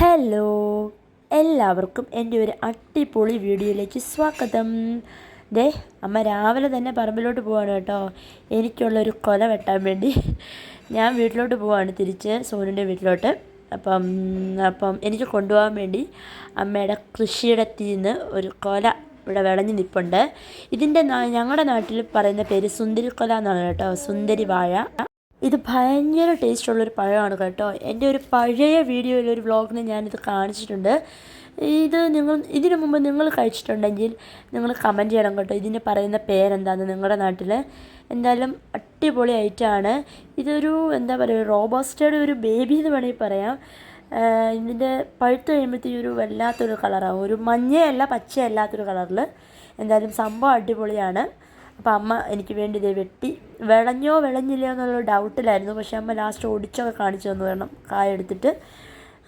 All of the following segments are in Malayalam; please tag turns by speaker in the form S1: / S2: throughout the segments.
S1: ഹലോ എല്ലാവർക്കും എന്റെ ഒരു അടിപൊളി വീഡിയോയിലേക്ക് സ്വാഗതം. ദേ അമ്മ രാവിലെ തന്നെ പറമ്പിലോട്ട് പോവാണ് കേട്ടോ. എനിക്കുള്ളൊരു കൊല വെട്ടാൻ വേണ്ടി ഞാൻ വീട്ടിലോട്ട് പോവാണ് തിരിച്ച് സോനുന്റെ വീട്ടിലോട്ട്. അപ്പം അപ്പം എനിക്ക് കൊണ്ടുപോകാൻ വേണ്ടി അമ്മയുടെ കൃഷിയിടത്തിൽ നിന്ന് ഒരു കൊല ഇവിടെ വിളഞ്ഞ് നിൽപ്പുണ്ട് ഇതിന്റെ ഞങ്ങളുടെ നാട്ടിൽ പറയുന്ന പേര് സുന്ദരി കൊല എന്നാണ് കേട്ടോ. സുന്ദരി വാഴ ഇത് ഭയങ്കര ടേസ്റ്റുള്ളൊരു പഴമാണ് കേട്ടോ. എന്റെ ഒരു പഴയ വീഡിയോയിൽ ഒരു വ്ളോഗിന് ഞാനിത് കാണിച്ചിട്ടുണ്ട്. ഇത് നിങ്ങൾ ഇതിനു മുമ്പ് നിങ്ങൾ കഴിച്ചിട്ടുണ്ടെങ്കിൽ നിങ്ങൾ കമന്റ് ചെയ്യണം കേട്ടോ. ഇതിന് പറയുന്ന പേരെന്താന്ന് നിങ്ങളുടെ നാട്ടിൽ എന്തായാലും അടിപൊളി ഐറ്റമാണ് ഇതൊരു എന്താ പറയുക റോബോസ്റ്റയുടെ ഒരു ബേബി എന്ന് വേണമെങ്കിൽ പറയാം. ഇതിന്റെ പഴുത്ത് കഴിയുമ്പോഴത്തേക്കും ഒരു വല്ലാത്തൊരു കളറാണ് ഒരു മഞ്ഞയല്ല പച്ചയല്ലാത്തൊരു കളറിൽ എന്തായാലും സംഭവം അടിപൊളിയാണ്. അപ്പോൾ അമ്മ എനിക്ക് വേണ്ടി ഇത് വെട്ടി. വിളഞ്ഞോ വിളഞ്ഞില്ലയോ എന്നുള്ള ഡൗട്ടിലായിരുന്നു പക്ഷെ അമ്മ ലാസ്റ്റ് ഒടിച്ചൊക്കെ കാണിച്ചു തന്നു. വേണം കായ എടുത്തിട്ട്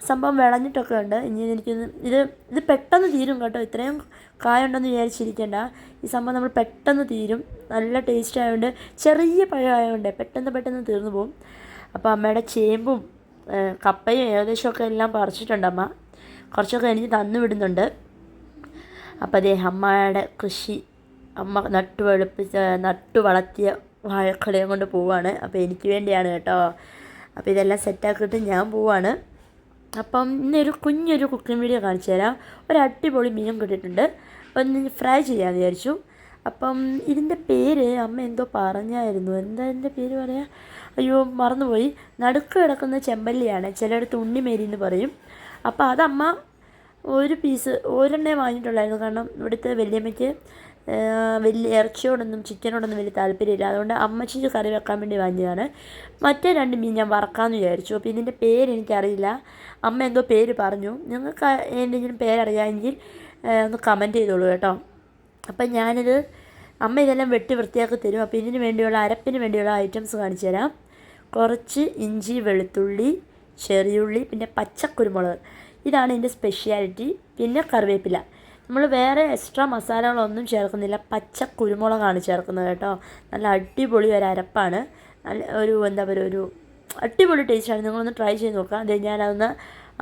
S1: സംഭവം വിളഞ്ഞിട്ടൊക്കെ ഉണ്ട്. ഇനി എനിക്ക് ഇത് ഇത് പെട്ടെന്ന് തീരും കേട്ടോ. ഇത്രയും കായ ഉണ്ടെന്ന് വിചാരിച്ചിരിക്കേണ്ട. ഈ സംഭവം നമ്മൾ പെട്ടെന്ന് തീരും. നല്ല ടേസ്റ്റ് ആയതുകൊണ്ട് ചെറിയ പഴമായതുകൊണ്ട് പെട്ടെന്ന് പെട്ടെന്ന് തീർന്നു പോകും. അപ്പോൾ അമ്മയുടെ ചേമ്പും കപ്പയും ഏകദേശമൊക്കെ എല്ലാം പറിച്ചിട്ടുണ്ട് അമ്മ. കുറച്ചൊക്കെ എനിക്ക് തന്നു വിടുന്നുണ്ട്. അപ്പോൾ അതേ അമ്മയുടെ കൃഷി അമ്മ നട്ടു വെളുപ്പിച്ച നട്ടു വളർത്തിയ വാഴക്കൊലയും കൊണ്ട് പോവാണ്. അപ്പോൾ എനിക്ക് വേണ്ടിയാണ് കേട്ടോ. അപ്പോൾ ഇതെല്ലാം സെറ്റാക്കിയിട്ട് ഞാൻ പോവാണ്. അപ്പം ഇന്നൊരു കുഞ്ഞൊരു കുക്കിംഗ് വീഡിയോ കാണിച്ചു തരാം. ഒരു അടിപൊളി മീൻ കിട്ടിയിട്ടുണ്ട്. ഒന്ന് ഫ്രൈ ചെയ്യാമെന്ന് വിചാരിച്ചു. അപ്പം ഇതിന്റെ പേര് അമ്മ എന്തോ പറഞ്ഞായിരുന്നു. എന്താ ഇതിന്റെ പേര് പറയാ? അയ്യോ മറന്നുപോയി. നടുക്ക് കിടക്കുന്ന ചെമ്പല്ലിയാണ്. ചിലയിടത്ത് ഉണ്ണിമേരി എന്ന് പറയും. അപ്പോൾ അതമ്മ ഒരു പീസ് ഒരെണ്ണേ വാങ്ങിയിട്ടുള്ളായിരുന്നു. കാരണം ഇവിടുത്തെ വലിയമ്മയ്ക്ക് വലിയ ഇറച്ചിയോടൊന്നും ചിക്കനോടൊന്നും വലിയ താല്പര്യമില്ല. അതുകൊണ്ട് അമ്മച്ചിക്ക് കറി വെക്കാൻ വേണ്ടി വാങ്ങിയതാണ്. മറ്റേ രണ്ട് മീൻ ഞാൻ വറക്കാമെന്ന് വിചാരിച്ചു. അപ്പോൾ ഇതിന്റെ പേര് എനിക്കറിയില്ല. അമ്മ എന്തോ പേര് പറഞ്ഞു. നിങ്ങൾക്ക് എന്തെങ്കിലും പേരറിയാമെങ്കിൽ ഒന്ന് കമന്റ് ചെയ്തോളൂ കേട്ടോ. അപ്പം ഞാനിത് അമ്മ ഇതെല്ലാം വെട്ടി വൃത്തിയാക്കി തരും. അപ്പോൾ ഇതിന് വേണ്ടിയുള്ള അരപ്പിന് വേണ്ടിയുള്ള ഐറ്റംസ് കാണിച്ചു തരാം. കുറച്ച് ഇഞ്ചി വെളുത്തുള്ളി ചെറിയുള്ളി പിന്നെ പച്ചക്കുരുമുളക്. ഇതാണ് ഇതിന്റെ സ്പെഷ്യാലിറ്റി പിന്നെ കറിവേപ്പില. നമ്മൾ വേറെ എക്സ്ട്രാ മസാലകളൊന്നും ചേർക്കുന്നില്ല. പച്ച കുരുമുളകാണ് ചേർക്കുന്നത് കേട്ടോ. നല്ല അടിപൊളി ഒരു അരപ്പാണ്. നല്ല ഒരു എന്താ പറയുക ഒരു അടിപൊളി ടേസ്റ്റാണ് നിങ്ങളൊന്ന് ട്രൈ ചെയ്ത് നോക്കുക അത് ഞാനതൊന്ന്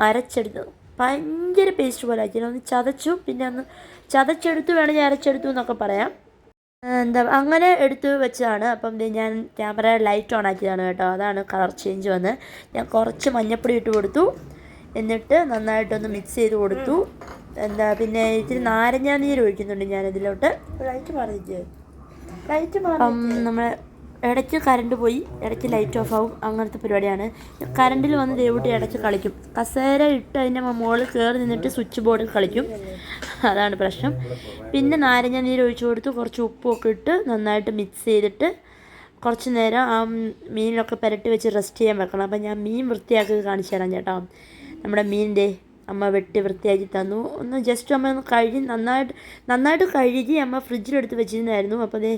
S1: അരച്ചെടുത്ത് ഭയങ്കര പേസ്റ്റ് പോലെ ആക്കി ഒന്ന് ചതച്ചു പിന്നെ ഒന്ന് ചതച്ചെടുത്തു വേണമെങ്കിൽ അരച്ചെടുത്തു എന്നൊക്കെ പറയാം. എന്താ അങ്ങനെ എടുത്ത് വെച്ചതാണ്. അപ്പം ഞാൻ ക്യാമറ ലൈറ്റ് ഓൺ ആക്കിയതാണ് കേട്ടോ. അതാണ് കളർ ചേഞ്ച് വന്ന്. ഞാൻ കുറച്ച് മഞ്ഞപ്പൊടി ഇട്ട് കൊടുത്തു. എന്നിട്ട് നന്നായിട്ടൊന്ന് മിക്സ് ചെയ്ത് കൊടുത്തു. എന്താ പിന്നെ ഇച്ചിരി നാരങ്ങാ നീര് ഒഴിക്കുന്നുണ്ട് ഞാൻ ഇതിലോട്ട് ലൈറ്റ് മാറിക്ക് ലൈറ്റ് മാറും നമ്മൾ ഇടയ്ക്ക് കറണ്ട് പോയി ഇടയ്ക്ക് ലൈറ്റ് ഓഫ് ആവും. അങ്ങനത്തെ പരിപാടിയാണ്. കറണ്ടിൽ വന്ന് ദേവൂട്ടി ഇടയ്ക്ക് കളിക്കും. കസേര ഇട്ട് അതിന്റെ മുകളിൽ കയറി നിന്നിട്ട് സ്വിച്ച് ബോർഡിൽ കളിക്കും. അതാണ് പ്രശ്നം. പിന്നെ നാരങ്ങ നീര് ഒഴിച്ചു കൊടുത്ത് കുറച്ച് ഉപ്പുമൊക്കെ ഇട്ട് നന്നായിട്ട് മിക്സ് ചെയ്തിട്ട് കുറച്ച് നേരം ആ മീനിലൊക്കെ പുരട്ടി വെച്ച് റെസ്റ്റ് ചെയ്യാൻ വെക്കണം. അപ്പം ഞാൻ മീൻ വൃത്തിയാക്കി കാണിച്ചു തരാം ചേട്ടാ. നമ്മുടെ മീനിന്റെ അമ്മ വെട്ടി വൃത്തിയാക്കി തന്നു. ഒന്ന് ജസ്റ്റ് അമ്മ ഒന്ന് കഴുകി നന്നായിട്ട് നന്നായിട്ട് കഴുകി അമ്മ ഫ്രിഡ്ജിലെടുത്ത് വെച്ചിരുന്നായിരുന്നു. അപ്പോൾ അതേ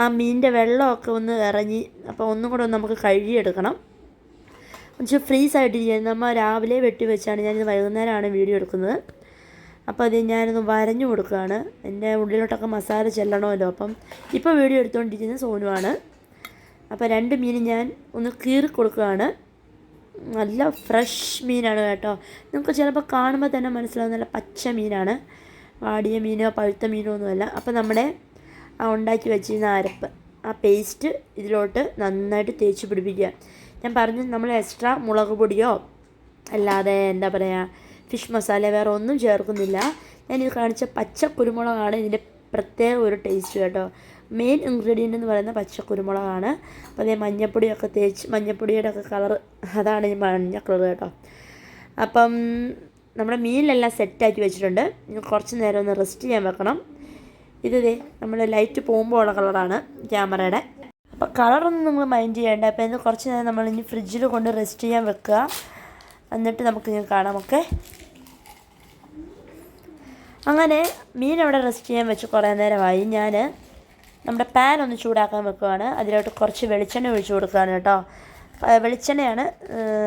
S1: ആ മീനിന്റെ വെള്ളമൊക്കെ ഒന്ന് ഇറങ്ങി അപ്പോൾ ഒന്നും കൂടെ ഒന്ന് നമുക്ക് കഴുകിയെടുക്കണം. പക്ഷേ ഫ്രീസ് ആയിട്ടിരിക്കുന്നു അമ്മ രാവിലെ വെട്ടി വെച്ചാണ് ഞാനിത് വൈകുന്നേരമാണ് വീഡിയോ എടുക്കുന്നത്. അപ്പോൾ അത് ഞാനൊന്ന് വരഞ്ഞു കൊടുക്കുകയാണ്. എന്റെ ഉള്ളിലോട്ടൊക്കെ മസാല ചെല്ലണമല്ലോ. അപ്പം ഇപ്പോൾ വീഡിയോ എടുത്തുകൊണ്ടിരിക്കുന്നത് സോനുവാണ്. അപ്പോൾ രണ്ട് മീൻ ഞാൻ ഒന്ന് കീറി കൊടുക്കുകയാണ് നല്ല ഫ്രഷ് മീനാണ് കേട്ടോ. നമുക്ക് ചിലപ്പോൾ കാണുമ്പോൾ തന്നെ മനസ്സിലാവും നല്ല പച്ച മീനാണ്. വാടിയ മീനോ പഴുത്ത മീനോ ഒന്നുമല്ല. അപ്പോൾ നമ്മുടെ ആ ഉണ്ടാക്കി വെച്ചിരുന്ന അരപ്പ് ആ പേസ്റ്റ് ഇതിലോട്ട് നന്നായിട്ട് തേച്ച് പിടിപ്പിക്കുക. ഞാൻ പറഞ്ഞു നമ്മൾ എക്സ്ട്രാ മുളക് പൊടിയോ അല്ലാതെ എന്താ പറയുക ഫിഷ് മസാല വേറെ ഒന്നും ചേർക്കുന്നില്ല. ഞാനിത് കാണിച്ച പച്ച കുരുമുളകാണ് ഇതിന്റെ പ്രത്യേക ഒരു ടേസ്റ്റ് കേട്ടോ. മെയിൻ ഇൻഗ്രീഡിയന്റ് എന്ന് പറയുന്നത് പച്ച കുരുമുളകാണ് അപ്പോൾ അതേ മഞ്ഞപ്പൊടിയൊക്കെ തേച്ച് മഞ്ഞപ്പൊടിയുടെ ഒക്കെ കളർ അതാണ് ഈ മഞ്ഞ കളർ കേട്ടോ. അപ്പം നമ്മുടെ മീനിലെല്ലാം സെറ്റാക്കി വെച്ചിട്ടുണ്ട്. കുറച്ച് നേരം ഒന്ന് റെസ്റ്റ് ചെയ്യാൻ വെക്കണം. ഇത് ദേ നമ്മൾ ലൈറ്റ് പോകുമ്പോൾ ഉള്ള കളറാണ് ക്യാമറയുടെ. അപ്പോൾ കളറൊന്നും നിങ്ങൾ മൈൻഡ് ചെയ്യേണ്ട. അപ്പോൾ ഇത് കുറച്ച് നേരം നമ്മൾ ഇനി ഫ്രിഡ്ജിൽ കൊണ്ട് റെസ്റ്റ് ചെയ്യാൻ വെക്കുക. എന്നിട്ട് നമുക്ക് ഇങ്ങനെ കാണാം ഓക്കെ അങ്ങനെ മീൻ അവിടെ റെസ്റ്റ് ചെയ്യാൻ വെച്ച് കുറേ നേരമായി. ഞാൻ നമ്മുടെ പാൻ ഒന്ന് ചൂടാക്കാൻ വെക്കുകയാണ് അതിലോട്ട് കുറച്ച് വെളിച്ചെണ്ണ ഒഴിച്ച് കൊടുക്കുകയാണ് കേട്ടോ. വെളിച്ചെണ്ണയാണ്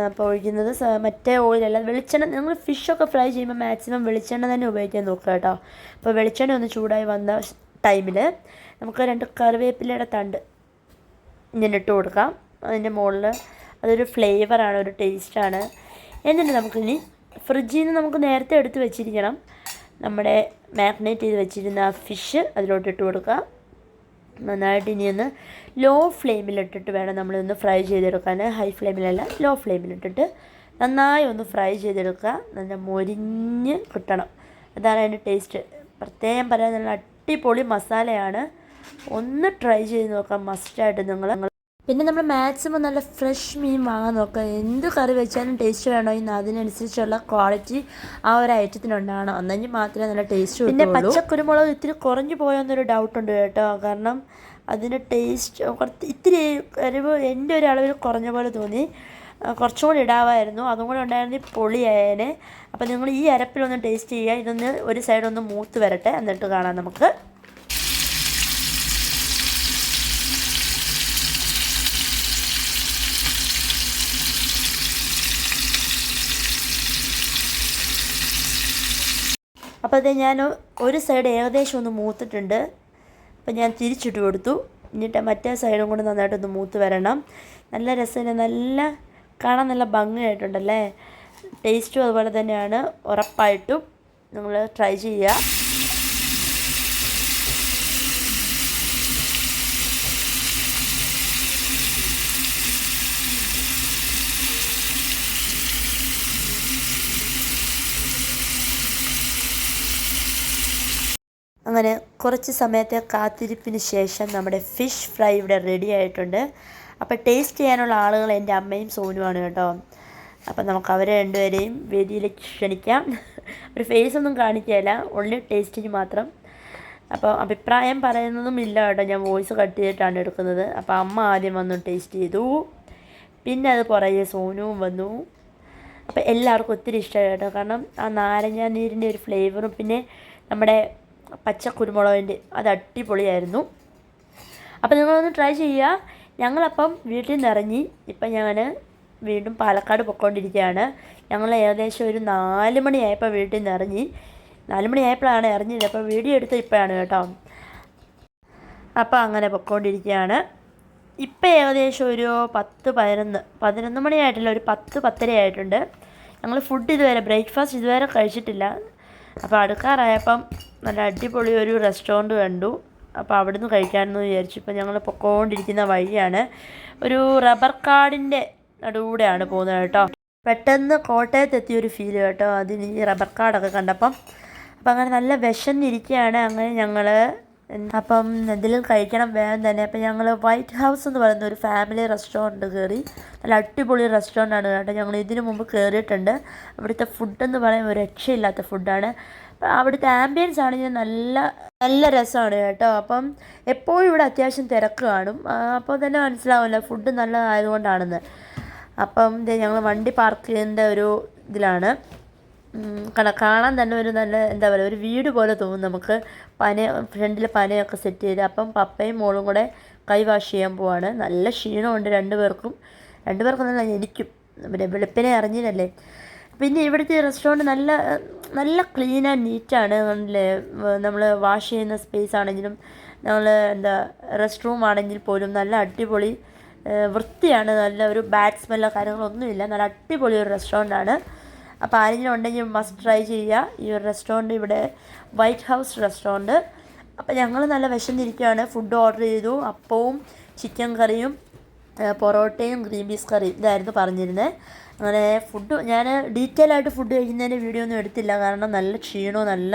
S1: അപ്പോൾ ഒഴിക്കുന്നത്. മറ്റേ ഓയിലല്ല വെളിച്ചെണ്ണ. നിങ്ങൾ ഫിഷൊക്കെ ഫ്രൈ ചെയ്യുമ്പോൾ മാക്സിമം വെളിച്ചെണ്ണ തന്നെ ഉപയോഗിക്കാൻ നോക്കുക കേട്ടോ. അപ്പോൾ വെളിച്ചെണ്ണ ഒന്ന് ചൂടായി വന്ന ടൈമിൽ നമുക്ക് രണ്ട് കറിവേപ്പിലയുടെ തണ്ട് ഇങ്ങനെ ഇട്ട് കൊടുക്കാം. അതിന്റെ മുകളിൽ അതൊരു ഫ്ലേവറാണ് ഒരു ടേസ്റ്റാണ് എന്നിട്ട് നമുക്കിനി ഫ്രിഡ്ജിൽ നിന്ന് നമുക്ക് നേരത്തെ എടുത്ത് വെച്ചിരിക്കണം. നമ്മുടെ മാഗ്നേറ്റ് ചെയ്ത് വെച്ചിരുന്ന ഫിഷ് അതിലോട്ട് ഇട്ട് കൊടുക്കുക നന്നായിട്ട് ഇനി ഒന്ന് ലോ ഫ്ലെയിമിലിട്ടിട്ട് വേണം നമ്മളിതൊന്ന് ഫ്രൈ ചെയ്തെടുക്കാൻ. ഹൈ ഫ്ലെയിമിലല്ല ലോ ഫ്ലെയിമിലിട്ടിട്ട് നന്നായി ഒന്ന് ഫ്രൈ ചെയ്തെടുക്കുക. നല്ല മൊരിഞ്ഞ് കിട്ടണം. അതാണ് അതിന്റെ ടേസ്റ്റ് പ്രത്യേകം പറയാൻ നല്ല അടിപൊളി മസാലയാണ്. ഒന്ന് ട്രൈ ചെയ്ത് നോക്കാം. മസ്റ്റായിട്ട് നിങ്ങൾ പിന്നെ നമ്മൾ മാക്സിമം നല്ല ഫ്രഷ് മീൻ വാങ്ങാൻ നോക്കുക. എന്ത് കറി വെച്ചാലും ടേസ്റ്റ് വേണോ. ഇന്ന് അതിനനുസരിച്ചുള്ള ക്വാളിറ്റി ആ ഒരു ഐറ്റത്തിനുണ്ടാകണം അന്നെങ്കിൽ മാത്രമേ നല്ല ടേസ്റ്റ് പിന്നെ പച്ചക്കുരുമുളക് ഇത്തിരി കുറഞ്ഞു പോയെന്നൊരു ഡൗട്ട് ഉണ്ട് കേട്ടോ. കാരണം അതിന്റെ ടേസ്റ്റ് കുറച്ച് ഇത്തിരി എരിവ് എന്റെ ഒരു അളവിൽ കുറഞ്ഞ പോലെ തോന്നി. കുറച്ചും കൂടി ഇടാമായിരുന്നു അതും കൂടെ ഉണ്ടായിരുന്നെങ്കിൽ പൊളിയായേനെ. അപ്പോൾ നിങ്ങൾ ഈ അരപ്പിലൊന്ന് ടേസ്റ്റ് ചെയ്യുക. ഇതൊന്ന് ഒരു സൈഡൊന്ന് മൂത്ത് വരട്ടെ. എന്നിട്ട് കാണാം നമുക്ക്. അപ്പോൾ അത് ഞാൻ ഒരു സൈഡ് ഏകദേശം ഒന്ന് മൂത്തിട്ടുണ്ട്. അപ്പോൾ ഞാൻ തിരിച്ചിട്ട് കൊടുത്തു. എന്നിട്ട് മറ്റേ സൈഡും കൂടെ നന്നായിട്ടൊന്ന് മൂത്ത് വരണം. നല്ല രസമില്ല നല്ല കാണാൻ നല്ല ഭംഗിയായിട്ടുണ്ടല്ലേ? ടേസ്റ്റും അതുപോലെ തന്നെയാണ്. ഉറപ്പായിട്ടും നിങ്ങൾ ട്രൈ ചെയ്യുക. അങ്ങനെ കുറച്ച് സമയത്തെ കാത്തിരിപ്പിന് ശേഷം നമ്മുടെ ഫിഷ് ഫ്രൈ ഇവിടെ റെഡി ആയിട്ടുണ്ട്. അപ്പോൾ ടേസ്റ്റ് ചെയ്യാനുള്ള ആളുകൾ എന്റെ അമ്മയും സോനുമാണ് കേട്ടോ. അപ്പം നമുക്ക് അവരെ രണ്ടുപേരെയും വേദിയിലേക്ക് ക്ഷണിക്കാം. ഒരു ഫേസ് ഒന്നും കാണിക്കുകയില്ല ഓൺലി ടേസ്റ്റിന് മാത്രം. അപ്പോൾ അഭിപ്രായം പറയുന്നതും ഇല്ല കേട്ടോ ഞാൻ വോയിസ് കട്ട് ചെയ്തിട്ടാണ് എടുക്കുന്നത്. അപ്പോൾ അമ്മ ആദ്യം വന്നു ടേസ്റ്റ് ചെയ്തു. പിന്നെ അത് പുറകെ സോനുവും വന്നു. അപ്പോൾ എല്ലാവർക്കും ഒത്തിരി ഇഷ്ടമായി കേട്ടോ. കാരണം ആ നാരങ്ങ നീരിന്റെ ഒരു ഫ്ലേവറും പിന്നെ നമ്മുടെ പച്ച കുരുമുളകിന്റെ അത് അടിപൊളിയായിരുന്നു. അപ്പോൾ നിങ്ങളൊന്ന് ട്രൈ ചെയ്യുക. ഞങ്ങളപ്പം വീട്ടിൽ നിറഞ്ഞി ഇപ്പം ഞാൻ വീണ്ടും പാലക്കാട് പൊയ്ക്കൊണ്ടിരിക്കുകയാണ്. ഞങ്ങൾ ഏകദേശം ഒരു നാല് മണിയായപ്പോൾ വീട്ടിൽ ഇറങ്ങി നാല് മണിയായപ്പോഴാണ് ഇറങ്ങിയത്. അപ്പോൾ വീഡിയോ എടുത്ത് ഇപ്പോഴാണ് കേട്ടോ. അപ്പോൾ അങ്ങനെ പൊയ്ക്കൊണ്ടിരിക്കുകയാണ്. ഇപ്പം ഏകദേശം ഒരു പത്ത് പതിനൊന്ന് പതിനൊന്ന് മണിയായിട്ടില്ല ഒരു പത്ത് പത്തര ആയിട്ടുണ്ട് ഞങ്ങൾ ഫുഡ് ഇതുവരെ ബ്രേക്ക്ഫാസ്റ്റ് ഇതുവരെ കഴിച്ചിട്ടില്ല. അപ്പോൾ അടുക്കാറായപ്പം നല്ല അടിപൊളി ഒരു റെസ്റ്റോറന്റ് കണ്ടു. അപ്പോൾ അവിടുന്ന് കഴിക്കാമെന്ന് വിചാരിച്ചു. ഇപ്പം ഞങ്ങൾ പൊക്കോണ്ടിരിക്കുന്ന വഴിയാണ്. ഒരു റബ്ബർ കാടിന്റെ നടുവിടെയാണ് പോകുന്നത് കേട്ടോ. പെട്ടെന്ന് കോട്ടയത്ത് എത്തിയൊരു ഫീൽ കേട്ടോ. അതിന് ഈ റബ്ബർ കാടൊക്കെ കണ്ടപ്പം. അപ്പം അങ്ങനെ നല്ല വിശന്നിരിക്കുകയാണ്. അങ്ങനെ ഞങ്ങൾ അപ്പം എന്തെങ്കിലും കഴിക്കണം വേഗം തന്നെ. അപ്പം ഞങ്ങൾ വൈറ്റ് ഹൗസ് എന്ന് പറയുന്ന ഒരു ഫാമിലി റെസ്റ്റോറന്റ് കയറി നല്ല അടിപൊളി റെസ്റ്റോറന്റ് ആണ് കേട്ടോ. ഞങ്ങൾ ഇതിനു മുമ്പ് കയറിയിട്ടുണ്ട് അവിടുത്തെ ഫുഡ് എന്ന് പറയുമ്പോൾ രക്ഷയില്ലാത്ത ഫുഡാണ് അവിടുത്തെ ആംബിയൻസ് ആണെങ്കിൽ നല്ല നല്ല രസമാണ് കേട്ടോ. അപ്പം എപ്പോഴും ഇവിടെ അത്യാവശ്യം തിരക്ക് കാണും. അപ്പോൾ തന്നെ മനസ്സിലാവില്ല ഫുഡ് നല്ലതായതുകൊണ്ടാണെന്ന്. അപ്പം ഞങ്ങൾ വണ്ടി പാർക്ക് ചെയ്യേണ്ട ഒരു ഇതിലാണ്. കാണാൻ തന്നെ ഒരു നല്ല എന്താ പറയുക ഒരു വീട് പോലെ തോന്നും നമുക്ക്. പന ഫ്രണ്ടിൽ പനയൊക്കെ സെറ്റ് ചെയ്ത് അപ്പം പപ്പയും മോളും കൂടെ കൈ വാഷ് ചെയ്യാൻ പോവാണ്. നല്ല ക്ഷീണമുണ്ട് രണ്ട് പേർക്കും. രണ്ട് പേർക്കും നല്ല എനിക്കും പിന്നെ വെളുപ്പിനെ അറിഞ്ഞില്ലല്ലേ. പിന്നെ ഇവിടുത്തെ റെസ്റ്റോറന്റ് നല്ല നല്ല ക്ലീൻ ആൻഡ് നീറ്റാണ് അല്ലേ നമ്മൾ വാഷ് ചെയ്യുന്ന സ്പേസ് ആണെങ്കിലും നമ്മൾ എന്താ റെസ്റ്റ് റൂം ആണെങ്കിൽ പോലും നല്ല അടിപൊളി വൃത്തിയാണ്. നല്ല ഒരു ബാഡ് സ്മെല്ലോ കാര്യങ്ങളൊന്നുമില്ല. നല്ല അടിപൊളി ഒരു റെസ്റ്റോറന്റ് അപ്പോൾ ആരെങ്കിലും ഉണ്ടെങ്കിൽ മസ്റ്റ് ട്രൈ ചെയ്യുക. ഈ ഒരു റെസ്റ്റോറന്റ് ഇവിടെ വൈറ്റ് ഹൗസ് റെസ്റ്റോറന്റ് അപ്പോൾ ഞങ്ങൾ നല്ല വിശന്നിരിക്കുകയാണ്. ഫുഡ് ഓർഡർ ചെയ്തു. അപ്പവും ചിക്കൻ കറിയും പൊറോട്ടയും ഗ്രീൻ പീസ് കറിയും ഇതായിരുന്നു പറഞ്ഞിരുന്നത് അങ്ങനെ ഫുഡ് ഞാൻ ഡീറ്റെയിൽ ആയിട്ട് ഫുഡ് കഴിക്കുന്നതിന്റെ വീഡിയോ ഒന്നും എടുത്തില്ല. കാരണം നല്ല ക്ഷീണവും നല്ല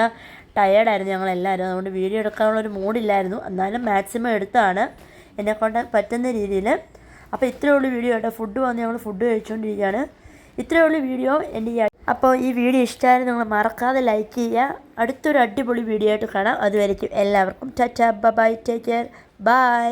S1: ടയേർഡായിരുന്നു ഞങ്ങളെല്ലാവരും. അതുകൊണ്ട് വീഡിയോ എടുക്കാനുള്ള ഒരു മൂഡില്ലായിരുന്നു എന്നാലും മാക്സിമം എടുത്താണ്. എന്നെക്കൊണ്ട് പറ്റുന്ന രീതിയിൽ. അപ്പോൾ ഇത്രയേ ഉള്ളൂ വീഡിയോ കേട്ടോ. ഫുഡ് വന്ന് ഞങ്ങൾ ഫുഡ് കഴിച്ചുകൊണ്ടിരിക്കുകയാണ് ഇത്രയേ ഉള്ളൂ വീഡിയോ എന്റെ അപ്പോൾ ഈ വീഡിയോ ഇഷ്ടമായാലും നിങ്ങൾ മറക്കാതെ ലൈക്ക് ചെയ്യുക. അടുത്തൊരു അടിപൊളി വീഡിയോ ആയിട്ട് കാണാം. അതുവരയ്ക്കും എല്ലാവർക്കും. Tata bye take care bye